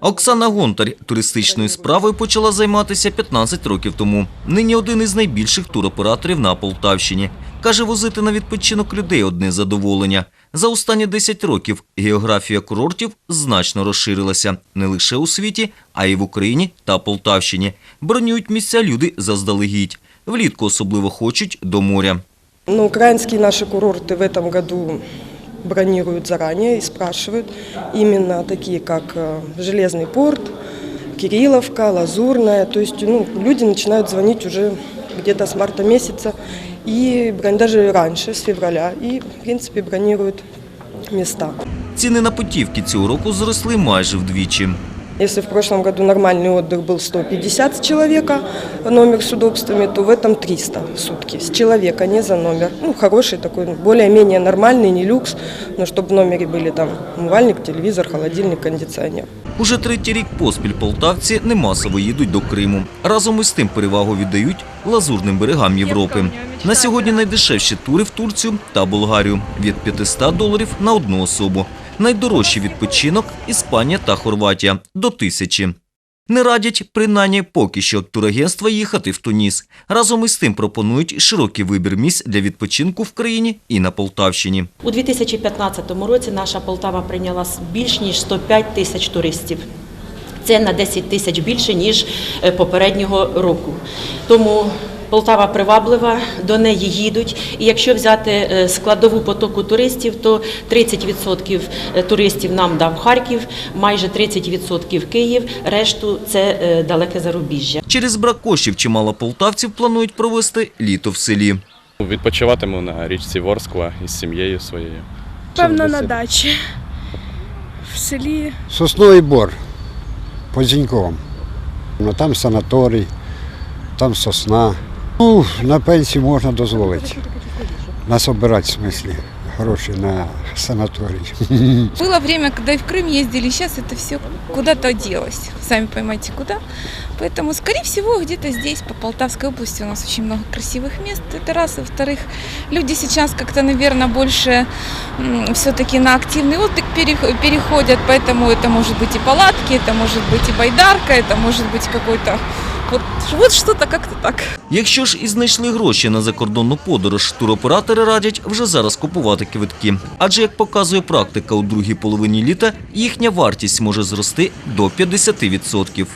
Оксана Гонтар туристичною справою почала займатися 15 років тому. Нині один із найбільших туроператорів на Полтавщині. Каже, возити на відпочинок людей одне задоволення. За останні 10 років географія курортів значно розширилася не лише у світі, а й в Україні та Полтавщині. Бронюють місця люди заздалегідь. Влітку особливо хочуть до моря. Ну, украинские наши курорты в этом году бронируют заранее и спрашивают. Именно такие, как э, Железный порт, Кирилловка, Лазурная. То есть ну, люди начинают звонить уже где-то с марта месяца и даже раньше, с февраля. И, в принципе, бронируют места. Ціни на путівки цього року зросли майже вдвічі. Если в прошлом году нормальный отдых был 150 с человека, номер с удобствами, то в этом 300 в сутки с человека, не за номер. Ну, хороший такой, более-менее нормальный, не люкс, но чтобы в номере были там умывальник, телевизор, холодильник, кондиционер. Уже третій рік поспіль полтавці не масово їдуть до Криму. Разом із тим перевагу віддають лазурним берегам Європи. На сьогодні найдешевші тури в Турцію та Болгарію від 500 доларів на одну особу. Найдорожчий відпочинок – Іспанія та Хорватія – до тисячі. Не радять, принаймні поки що, турагентства їхати в Туніс. Разом із тим пропонують широкий вибір місць для відпочинку в країні і на Полтавщині. У 2015 році наша Полтава прийняла більш ніж 105 тисяч туристів. Це на 10 тисяч більше, ніж е, попереднього року. Тому Полтава приваблива, до неї їдуть. І якщо взяти е, складову потоку туристів, то 30% туристів нам дав Харків, майже 30% Київ, решту це е, далеке зарубіжжя. Через брак коштів чимало полтавців планують провести літо в селі. Відпочиватиму на річці Ворскла із сім'єю своєю. Певно, на дачі. В селі Сосновий бор по Зіньковому. Ну, там санаторій, там сосна. Ну, на пенсії можна дозволити. Нас обирати в смислі. Гроші на санаторій. Было время, когда и в Крым ездили, сейчас это все куда-то делось. Сами поймайте, куда. Поэтому, скорее всего, где-то здесь, по Полтавской области, у нас очень много красивых мест. Это раз. И во-вторых, люди сейчас как-то, наверное, больше все-таки на активный отдых перех- переходят. Поэтому это может быть и палатки, это может быть и байдарка, это может быть какой-то... Вот, вот что-то как-то так. Якщо ж і знайшли гроші на закордонну подорож, туроператори радять вже зараз купувати квитки. Адже, як показує практика, у другій половині літа їхня вартість може зрости до 50%.